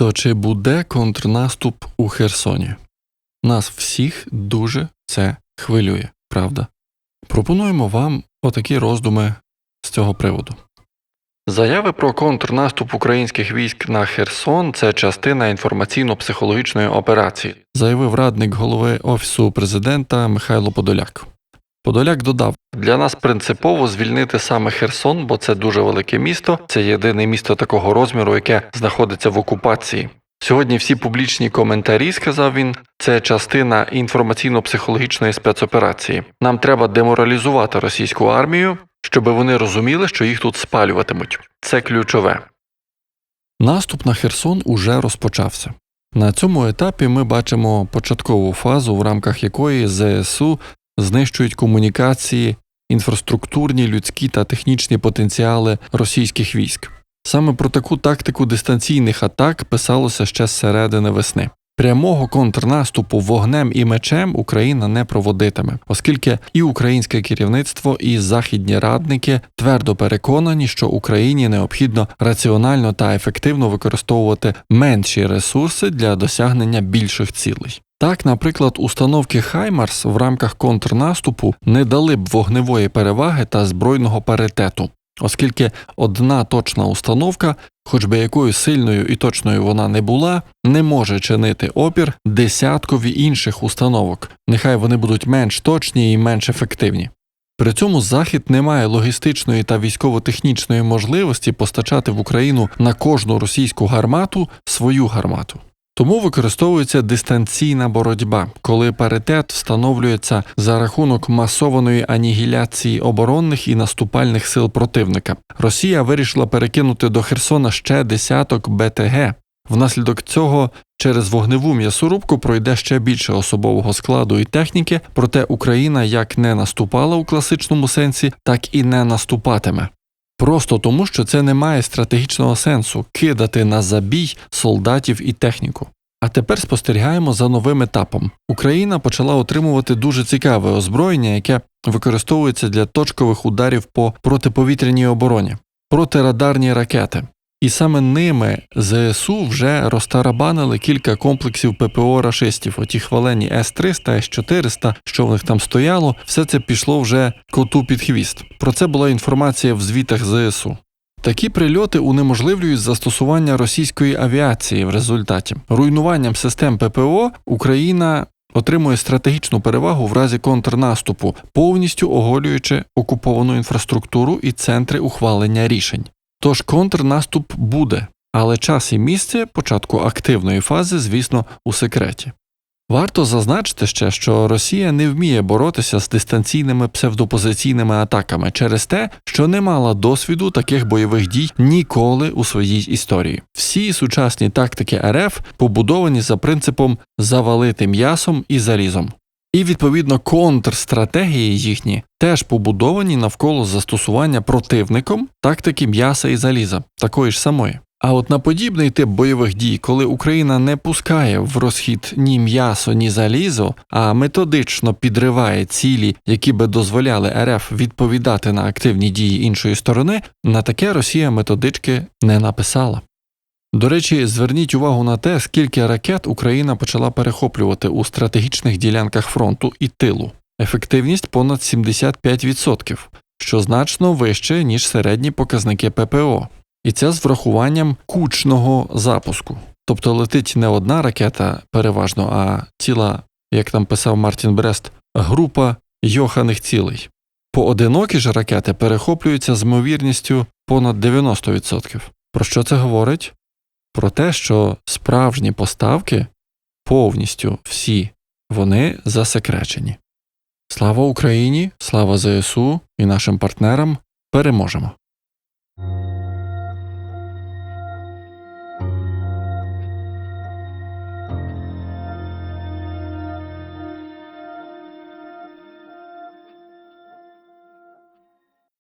То чи буде контрнаступ у Херсоні? Нас всіх дуже це хвилює, правда? Пропонуємо вам отакі роздуми з цього приводу. Заяви про контрнаступ українських військ на Херсон це частина інформаційно-психологічної операції, заявив радник голови Офісу президента Михайло Подоляк. Подоляк додав: для нас принципово звільнити саме Херсон, бо це дуже велике місто. Це єдине місто такого розміру, яке знаходиться в окупації. Сьогодні всі публічні коментарі, сказав він, це частина інформаційно-психологічної спецоперації. Нам треба деморалізувати російську армію, щоб вони розуміли, що їх тут спалюватимуть. Це ключове. Наступ на Херсон уже розпочався. На цьому етапі ми бачимо початкову фазу, в рамках якої ЗСУ знищують комунікації, інфраструктурні, людські та технічні потенціали російських військ. Саме про таку тактику дистанційних атак писалося ще з середини весни. Прямого контрнаступу вогнем і мечем Україна не проводитиме, оскільки і українське керівництво, і західні радники твердо переконані, що Україні необхідно раціонально та ефективно використовувати менші ресурси для досягнення більших цілей. Так, наприклад, установки Хаймарс в рамках контрнаступу не дали б вогневої переваги та збройного паритету, оскільки одна точна установка, хоч би якою сильною і точною вона не була, не може чинити опір десяткові інших установок, нехай вони будуть менш точні і менш ефективні. При цьому Захід не має логістичної та військово-технічної можливості постачати в Україну на кожну російську гармату свою гармату. Тому використовується дистанційна боротьба, коли паритет встановлюється за рахунок масованої анігіляції оборонних і наступальних сил противника. Росія вирішила перекинути до Херсона ще десяток БТГ. Внаслідок цього через вогневу м'ясорубку пройде ще більше особового складу і техніки, проте Україна як не наступала у класичному сенсі, так і не наступатиме. Просто тому, що це не має стратегічного сенсу кидати на забій солдатів і техніку. А тепер спостерігаємо за новим етапом. Україна почала отримувати дуже цікаве озброєння, яке використовується для точкових ударів по протиповітряній обороні, протирадарні ракети. І саме ними ЗСУ вже розтарабанили кілька комплексів ППО рашистів. Оті хвалені С-300, С-400, що в них там стояло, все це пішло вже коту під хвіст. Про це була інформація в звітах ЗСУ. Такі прильоти унеможливлюють застосування російської авіації в результаті. Руйнуванням систем ППО Україна отримує стратегічну перевагу в разі контрнаступу, повністю оголюючи окуповану інфраструктуру і центри ухвалення рішень. Тож контрнаступ буде, але час і місце початку активної фази, звісно, у секреті. Варто зазначити ще, що Росія не вміє боротися з дистанційними псевдопозиційними атаками через те, що не мала досвіду таких бойових дій ніколи у своїй історії. Всі сучасні тактики РФ побудовані за принципом завалити м'ясом і залізом. І відповідно контрстратегії їхні теж побудовані навколо застосування противником тактики м'яса і заліза, такої ж самої. А от на подібний тип бойових дій, коли Україна не пускає в розхід ні м'ясо, ні залізо, а методично підриває цілі, які би дозволяли РФ відповідати на активні дії іншої сторони, на таке Росія методички не написала. До речі, зверніть увагу на те, скільки ракет Україна почала перехоплювати у стратегічних ділянках фронту і тилу. Ефективність понад 75%, що значно вище, ніж середні показники ППО. І це з врахуванням кучного запуску. Тобто летить не одна ракета переважно, а ціла, як там писав Мартін Брест, група йоханих цілей. Поодинокі ж ракети перехоплюються з ймовірністю понад 90%. Про що це говорить? Про те, що справжні поставки повністю всі вони засекречені. Слава Україні, слава ЗСУ і нашим партнерам переможемо!